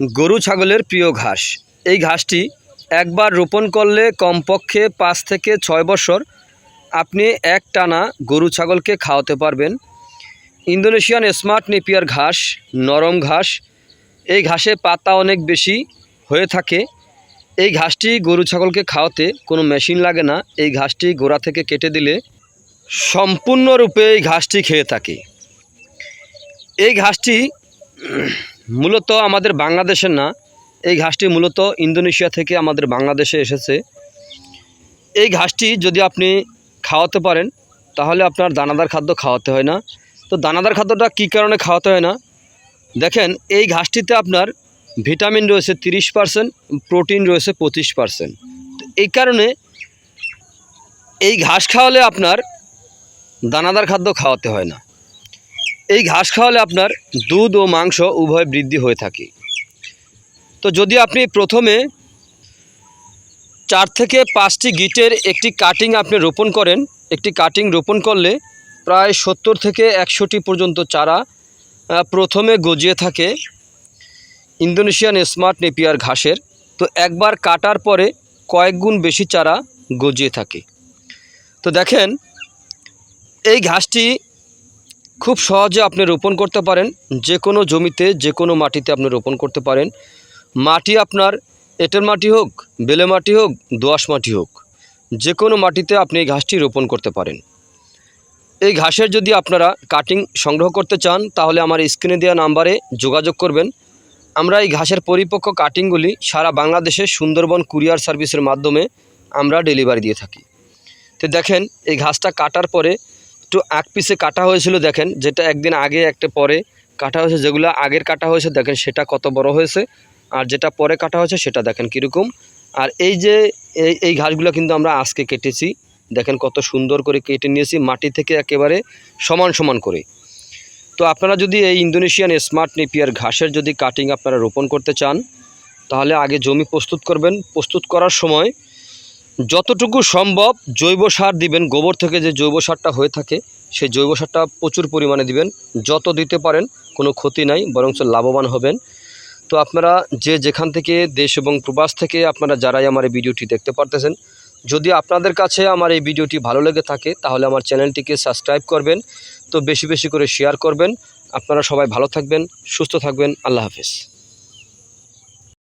গরু ছাগলের প্রিয় ঘাস। এই ঘাসটি একবার রোপণ করলে কমপক্ষে পাঁচ থেকে ছয় বছর আপনি এক টানা গরু ছাগলকে খাওয়াতে পারবেন। ইন্দোনেশিয়ান স্মার্ট নেপিয়ার ঘাস, নরম ঘাস, এই ঘাসে পাতা অনেক বেশি হয়ে থাকে। এই ঘাসটি গরু ছাগলকে খাওয়াতে কোনো মেশিন লাগে না। এই ঘাসটি গোড়া থেকে কেটে দিলে সম্পূর্ণরূপে এই ঘাসটি খেয়ে থাকে। এই ঘাসটি মূলত আমাদের বাংলাদেশের না, এই ঘাসটি মূলত ইন্দোনেশিয়া থেকে আমাদের বাংলাদেশে এসেছে। এই ঘাসটি যদি আপনি খাওয়াতে পারেন, তাহলে আপনার দানাদার খাদ্য খাওয়াতে হয় না। তো দানাদার খাদ্যটা কী কারণে খাওয়াতে হয় না? দেখেন, এই ঘাসটিতে আপনার ভিটামিন রয়েছে তিরিশ পার্সেন্ট, প্রোটিন রয়েছে পঁচিশ পার্সেন্ট। এই কারণে এই ঘাস খাওয়ালে আপনার দানাদার খাদ্য খাওয়াতে হয় না। এই ঘাস খাওয়ালে আপনার দুধ ও মাংস উভয় বৃদ্ধি হয়ে থাকে। তো যদি আপনি প্রথমে চার থেকে পাঁচটি গিটের একটি কাটিং আপনি রোপণ করেন, একটি কাটিং রোপণ করলে প্রায় সত্তর থেকে একশোটি পর্যন্ত চারা প্রথমে গজিয়ে থাকে ইন্দোনেশিয়ান স্মার্ট নেপিয়ার ঘাসের। তো একবার কাটার পরে কয়েক গুণ বেশি চারা গজিয়ে থাকে। তো দেখেন, এই ঘাসটি খুব সহজে আপনি রোপণ করতে পারেন। যে কোনো জমিতে যে কোনো মাটিতে আপনি রোপণ করতে পারেন। মাটি আপনার এঁটেল মাটি হোক, বেলে মাটি হোক, দোআঁশ মাটি হোক যে কোনো মাটিতে আপনি এই ঘাসটি রোপণ করতে পারেন। এই ঘাসের যদি আপনারা কাটিং সংগ্রহ করতে চান, তাহলে আমার স্ক্রিনে দেওয়া নাম্বারে যোগাযোগ করবেন। আমরা এই ঘাসের পরিপক্ক কাটিংগুলি সারা বাংলাদেশে সুন্দরবন কুরিয়ার সার্ভিসের মাধ্যমে আমরা ডেলিভারি দিয়ে থাকি। তো দেখেন, এই ঘাসটা কাটার পরে একটু এক পিসে কাটা হয়েছিল দেখেন, যেটা একদিন আগে, একটা পরে কাটা হয়েছে, যেগুলো আগের কাটা হয়েছে, দেখেন সেটা কত বড় হয়েছে। আর যেটা পরে কাটা হয়েছে, সেটা দেখেন কীরকম। আর এই যে, এই এই ঘাসগুলো কিন্তু আমরা আজকে কেটেছি। দেখেন কত সুন্দর করে কেটে নিয়েছি, মাটি থেকে একেবারে সমান সমান করে। তো আপনারা যদি এই ইন্দোনেশিয়ান স্মার্ট নেপিয়ার ঘাসের যদি কাটিং আপনারা রোপণ করতে চান, তাহলে আগে জমি প্রস্তুত করবেন। প্রস্তুত করার সময় যতটুকু সম্ভব জৈব সার দিবেন। গোবর থেকে যে জৈব সারটা হয়ে থাকে, সেই জৈব সারটা প্রচুর পরিমাণে দিবেন। যত দিতে পারেন, কোনো ক্ষতি নাই, বরঞ্চ লাভবান হবেন। তো আপনারা যে যেখান থেকে দেশ এবং প্রবাস থেকে আপনারা যারাই আমার এই ভিডিওটি দেখতে পারতেছেন, যদি আপনাদের কাছে আমার এই ভিডিওটি ভালো লেগে থাকে, তাহলে আমার চ্যানেলটিকে সাবস্ক্রাইব করবেন। তো বেশি বেশি করে শেয়ার করবেন। আপনারা সবাই ভালো থাকবেন, সুস্থ থাকবেন। আল্লাহ হাফেজ।